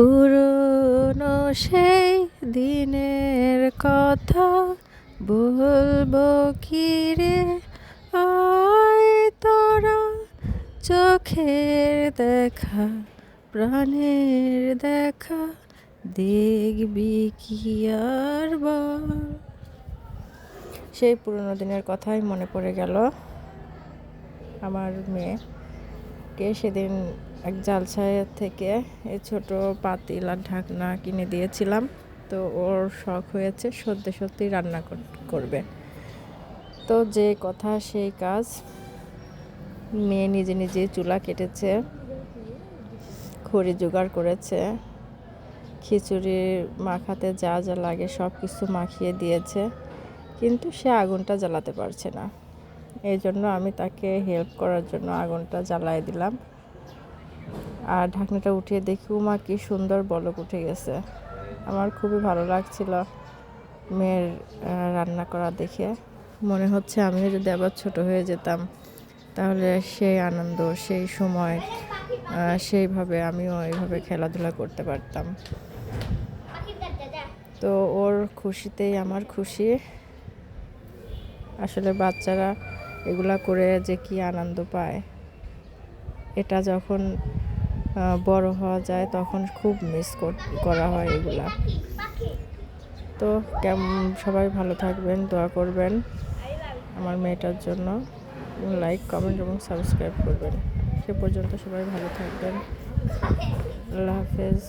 পুরনো সেই দিনের কথা বলব কি রে? আয় তোরা চোখের দেখা, প্রাণের দেখা, দেখবি কি আর সেই পুরনো দিনের কথাই মনে পড়ে গেল। আমার মেয়ে, কে সেদিন এক জালসায়ের থেকে এই ছোট পাতিল আর ঢাকনা কিনে দিয়েছিলাম। তো ওর শখ হয়েছে সত্যি সত্যি রান্না করবে। তো যে কথা সেই কাজ। মেয়ে নিজে নিজে চুলা কেটেছে, খড়ি জোগাড় করেছে, খিচুড়ি মাখাতে যা যা লাগে সব কিছু মাখিয়ে দিয়েছে, কিন্তু সে আগুনটা জ্বালাতে পারছে না। এই জন্য আমি তাকে হেল্প করার জন্য আগুনটা জ্বালায় দিলাম। আর ঢাকনাটা উঠিয়ে দেখি, উমা, কি সুন্দর বলক উঠে গেছে। আমার খুবই ভালো লাগছিল মেয়ের রান্না করা দেখে। মনে হচ্ছে আমিও যদি আবার ছোট হয়ে যেতাম, তাহলে সেই আনন্দ, সেই সময় সেইভাবে আমিও এইভাবে খেলাধুলা করতে পারতাম। তো ওর খুশিতেই আমার খুশি। আসলে বাচ্চারা এগুলা করে যে কি আনন্দ পায়, এটা যখন বড় হওয়া যায়, তখন খুব মিস করা হয় এগুলা। তো সবাই ভালো থাকবেন, দোয়া করবেন আমার মেয়েটার জন্য। লাইক কমেন্ট এবং সাবস্ক্রাইব করবেন। সে পর্যন্ত সবাই ভালো থাকবেন। আল্লাহ হাফেজ।